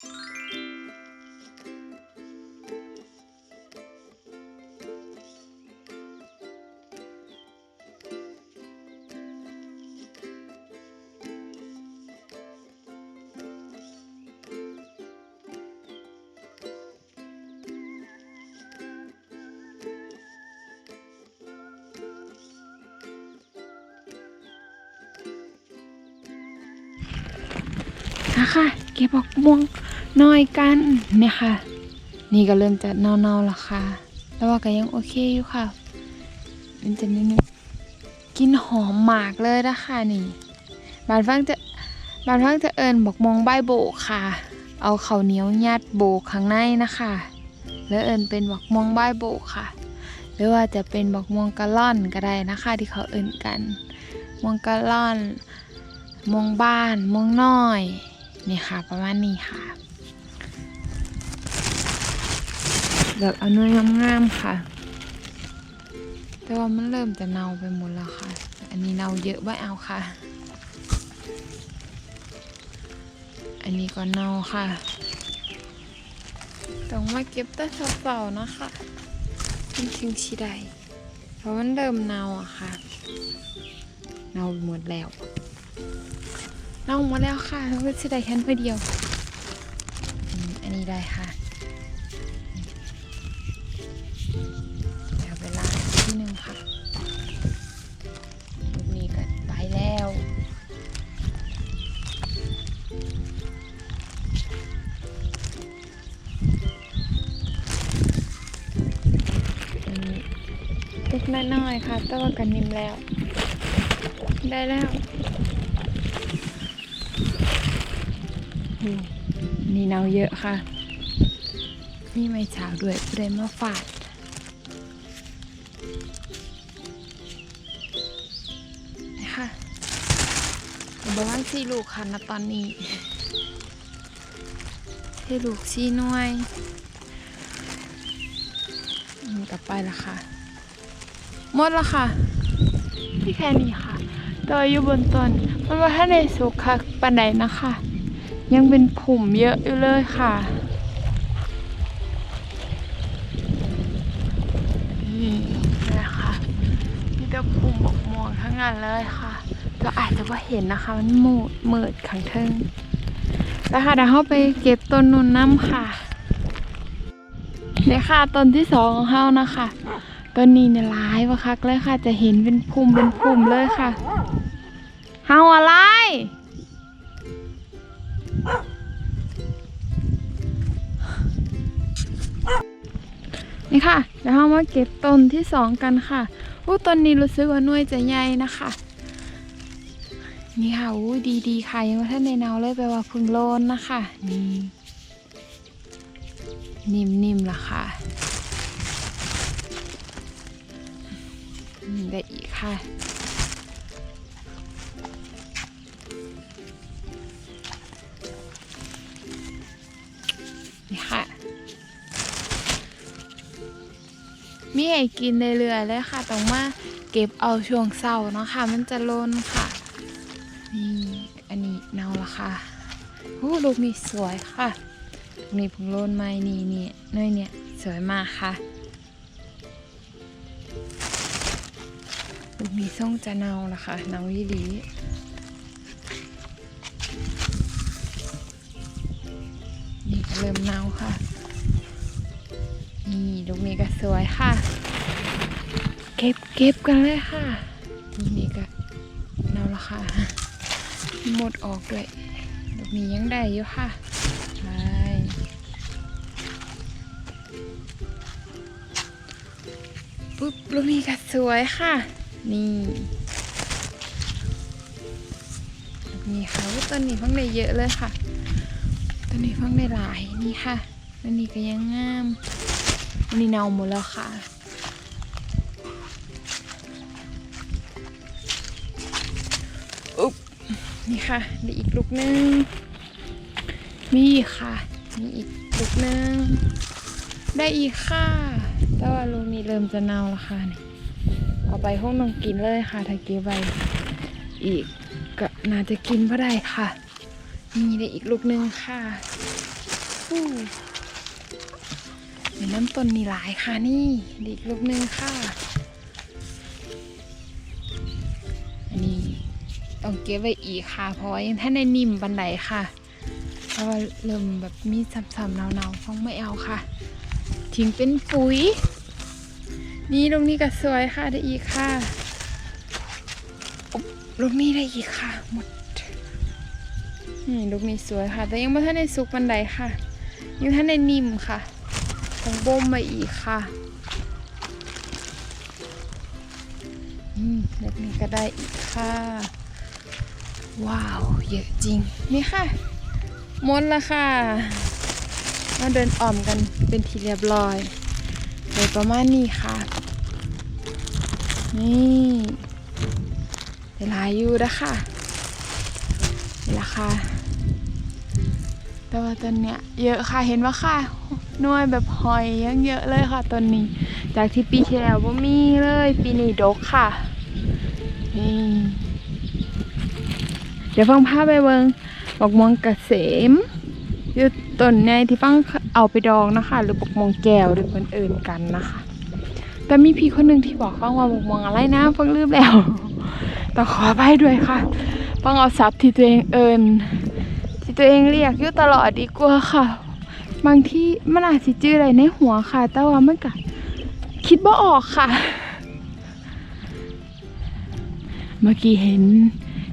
นะคะเก็บออกม่วง น้อยกันเนี่ยค่ะนี่ก็เริ่มจะเน่าๆแล้วค่ะ แต่ว่าก็ยังโอเคอยู่ค่ะมันจะนิดนึงกินหอมหมากเลยนะคะนี่ บานฟังจะบานฟังจะเอิญบอกมองใบโบกค่ะ เอาเข้าเหนียวยัดโบกข้างในนะคะ แล้วเอิญเป็นบอกมองใบโบกค่ะ หรือว่าจะเป็นบอกมวงกะล่อนก็ได้นะคะ ที่เขาเอิญกันมวงกะล่อนมวงบ้านมวงน้อยนี่ค่ะ ประมาณนี้ค่ะ เลือกเอาเนื้องามๆค่ะ แต่ว่ามันเริ่มจะเน่าไปหมดแล้วค่ะ อันนี้เน่าเยอะไม่เอาค่ะ อันนี้ก็เน่าค่ะ ต้องมาเก็บแต่เสาๆนะคะจริงชิไดเพราะมันเริ่มเน่าอะค่ะ เน่าหมดแล้ว เน่าหมดแล้วค่ะแล้วก็ชิไดแค่นไปเดียว อันนี้ได้ค่ะ น้อยๆค่ะแต่ว่ากันนิ่มแล้ว ได้แล้ว นี่เนาเยอะค่ะมีไม้ฉาวด้วยเรมาฝาดนี่ค่ะประมาณสี่ลูกค่ะณตอนนี้สี่ลูกสี่หน่วยอืมต่อไปละค่ะ หมดละค่ะที่แค่นี้ค่ะตัวอยู่บนต้นมันว่าถ้าในสุกคักปันใดนะคะ ยังเป็นผุ่มเยอะอยู่เลยค่ะนี่นะคะมีแต่ผุ่มบกม่วงทั้งนั้นเลยค่ะเราอาจจะว่าเห็นนะคะ มันมืดมืดขังเทิงแล้วค่ะเดี๋ยวเราไปเก็บต้นนุ่นน้ำค่ะเนี่ยค่ะต้นที่สองของเฮานะคะ ต้นนี้เนี่ยร้ายวะคักเลยค่ะ จะเห็นเป็นพุ่มเป็นพุ่มเลยค่ะเฮาอะไร นี่ค่ะเดี๋ยวเรามาเก็บต้นที่สองกันค่ะอู้ต้นนี้รู้สึกว่าน่วยจะใหญ่นะคะ นี่ค่ะอู้ดีดีๆค่ะยังว่าท่านในเนาเลยแปลว่าพึ่งโลนนะคะ นี่ นิ่มๆล่ะค่ะ อืมได้อีกค่ะ นี่ค่ะ มีให้กินในเรือเลยค่ะต้องมาเก็บเอาช่วงเศร้าเนาะค่ะ มันจะล้นค่ะ นี่อันนี้เนาละค่ะโอ้ลูกนี่สวยค่ะ นี่ผงโลนไม้นี่นี่น้อยเนี่ย สวยมากค่ะ ลูกนี้ส่งจะเนาละค่ะเนายี่ดีนี่ก็เริ่มเนาค่ะ นี่ลูกนี้ก็สวยค่ะ เก็บเก็บกันเลยค่ะลูกนี้ก็เนาละค่ะ หมดออกด้วยลูกนี้ยังได้อยู่ค่ะปุ๊บลูกนี้ก็สวยค่ะ นี่ลูกนี้ค่ะต้นนี้เพิ่งได้เยอะเลยค่ะต้นนี้เพิ่งได้หลายนี่ค่ะต้นนี้ก็ยังงามอันนี้เนาหมดแล้วค่ะอุ๊บนี่ค่ะได้อีกลูกนึงมีอีกค่ะมีอีกลูกนึงได้อีกค่ะแต่ว่าลูกนี้เริ่มจะเน่าแล้วค่ะนี่ เอาไปห้องนองกินเลยค่ะถ้าเก็บไว้อีกก็น่าจะกินพอได้ค่ะนี่ได้อีกลูกนึงค่ะมีน้ำต้นนี่หลายค่ะนี่อีกลูกหนึงค่ะ อันนี้ต้องเก็บไว้อีกค่ะ เพราะว่ายังท่านในนิ่มบันไดค่ะเพราะว่าเริ่มแบบมีสับๆเนาๆฟ้องไม่เอาค่ะ ทิ้งเป็นปุ๋ย นี่ลูกนี้ก็สวยค่ะได้อีกค่ะลูกนี้ได้อีกค่ะ หมด นี่ลูกนี้สวยค่ะ แต่ยังไม่ทันได้สุกบันไดค่ะ ยังท่านได้นิ่มค่ะต้องบ่มมาอีกค่ะอืมลูกนี้ก็ได้อีกค่ะ ว้าว เยอะจริง นี่ค่ะมดล้วค่ะ มาเดินอ่อมกันเป็นทีเรียบร้อย โดยประมาณนี้ค่ะ นี่เวลาอยู่นะคะนี่ละค่ะ แต่ว่าตอนเนี้ยเยอะค่ะเห็นว่าค่ะนวยแบบหอยยังเยอะเลยค่ะตอนนี้ จากที่ปีที่แล้วว่ามีเลยปีนี้ดกค่ะนี่เดี๋ยวฟังภาพไปเบิงบอกมวงเกษมอยู่ต้นในที่ฟัง เอาไปดองนะคะ หรือบอกมวงแก้วหรือคนอื่นกันนะคะ แต่มีพี่คนหนึ่งที่บอกฟังว่าบอกมวงอะไรนะฟังลืมแล้วแต้องขอไปด้วยค่ะฟังเอาศัพท์ที่ตัวเองเอินที่ตัวเองเรียกอยู่ตลอดดีกว่าค่ะ บางที่มันอาจจะจื้ออะไรในหัวค่ะ แต่ว่ามันก็คิดบ่ออกค่ะ เมื่อกี้เห็น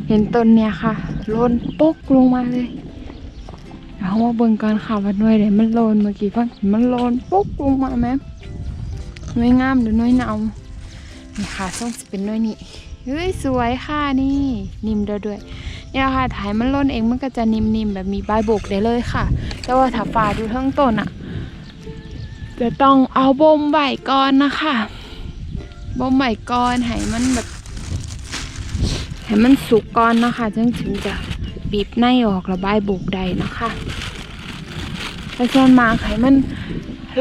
เห็นต้นเนี่ยค่ะโลนปกลงมาเลย เอามาเบิ่งก่อนค่ะว่าหน่วยไหนมันโลนเมื่อกี้ฟังมันโลนปกลงมาไหมหน่วยงามหรือหน่วยเนานี่ค่ะต้องสิเป็นหน่วยนี้เฮ้ยสวยค่ะนี่นิ่มด้อด้วยเนี่ยค่ะถ่ายมันล่นเองมันก็จะนิ่มๆแบบมีใบโบกได้เลยค่ะ แต่ว่าถ้าฝ่าดูทั้งต้นอะ จะต้องเอาบ่มใบก่อนนะคะบ่มใบก่อนให้มันแบบให้มันสุกก่อนนะคะจึงถึงจะ บีบในออกระบายโบกได้นะคะแต่ส่วนมากให้มัน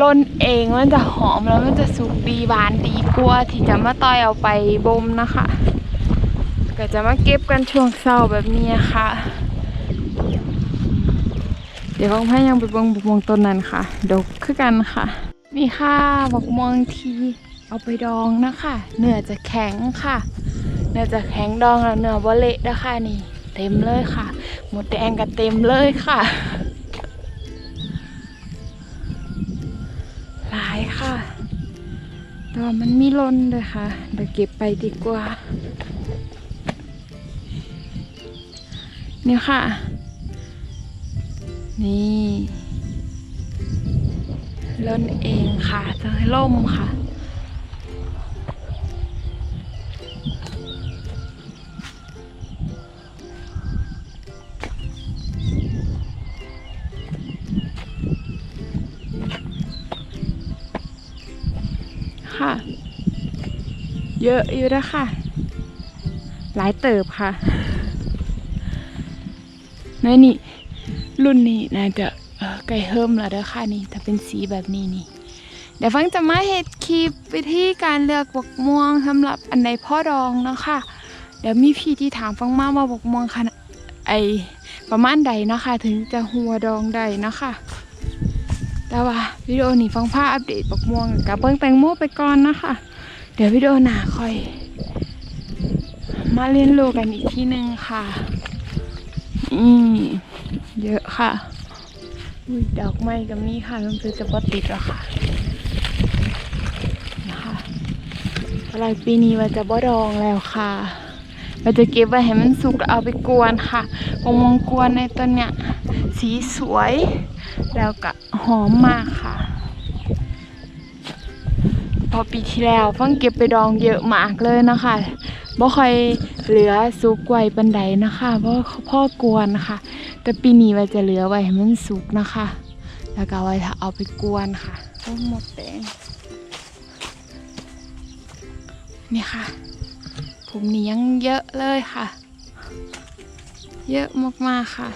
ล่นเองมันจะหอมแล้วมันจะสุกดีบานดีกว่าที่จะมาต่อยเอาไปบ่มนะคะ ก็จะมาเก็บกันช่วงเช้าแบบนี้ค่ะ เดี๋ยวของพ่อยังไปบ่งบักมงต้นนั้นค่ะดกคือกันค่ะมีค่ะบักม่วงทีเอาไปดองนะคะเนื้อจะแข็งค่ะ เนื้อจะแข็งดองแล้วเนื้อบ่เละนะคะนี่ เต็มเลยค่ะ หมดแดงก็เต็มเลยค่ะ หลายค่ะแต่ว่ามันมีล้นเลยค่ะ เดี๋ยวเก็บไปดีกว่า นี่ค่ะ นี่ล้นเองค่ะจะให้ล่มค่ะ เยอะอยู่นะค่ะ หลายเติบค่ะน้อยนี่รุ่นนี้น่าจะไก่เฮิมแล้วเด้อค่ะนี่ถ้าเป็นสีแบบนี้นี่ เดี๋ยวฟังจะมาเฮ็ดคลิปวิธีการเลือกบกม่วงสำหรับอันใดพ่อดองเนาะค่ะ เดี๋ยวมีพี่ที่ถามฟังมาว่าบกม่วงขนาดไอประมาณใดเนาะค่ะ ถึงจะหัวดองได้เนาะค่ะ แต่ว่าวิดีโอนี้ฟังภาอัปเดตบกม่วงกับเบิ้งแตงโมไปก่อนนะคะ เดี๋ยววิดีโอหน้าค่อย มาเรียนรู้กันอีกทีหนึ่งค่ะ อืม เยอะค่ะอุ้ยดอกไม้กับนี่ค่ะมันคือจะปติดแล้วค่ะ นะคะอะไรปีนี้ว่าจะบ่ดองแล้วค่ะเราจะเก็บไว้ให้มันสุกแล้วเอาไปกวนค่ะมะม่วงกวนในต้นเนี้ยสีสวย แล้วก็หอมมากค่ะ พอปีที่แล้วฟังเก็บไปดองเยอะมากเลยนะคะบ่ค่อยเหลือสุกไว้ปันใดนะคะเพราะพ่อกวนนะคะแต่ปีนี้ว่าจะเหลือไว้ให้มันสุกนะคะ แล้วก็ไว้ถ้าเอาไปกวนค่ะโอ้หมดแดงนี่ค่ะ ผมนี้ยังเยอะเลยค่ะ เยอะมากๆค่ะ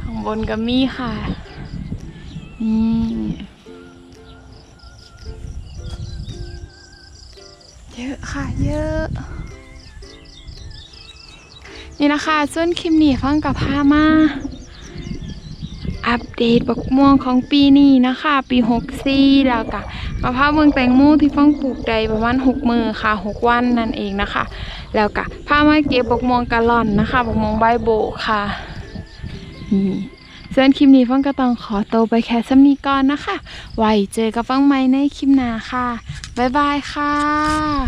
ข้างบนก็มีค่ะ นี่เยอะค่ะเยอะ นี่นะคะส่วนคลิปนี้ฟังกับพามา อัปเดตบักม่วงของปีนี้นะคะ ปี64แล้วก็มาพาเมืองแตงโมที่ฟังปลูกได้ประมาณ6มือค่ะ6วันนั่นเองนะคะ แล้วก็พามาเก็บบักม่วงกะล่อนนะคะบักม่วงใบโบค่ะนี่ ส่วนคลิปนี้ฟังก็ต้องขอตัวไปแค่สำนีก่อนนะคะ ไว้เจอกับฟังใหม่ในคลิปหน้าค่ะ บ๊ายบายค่ะ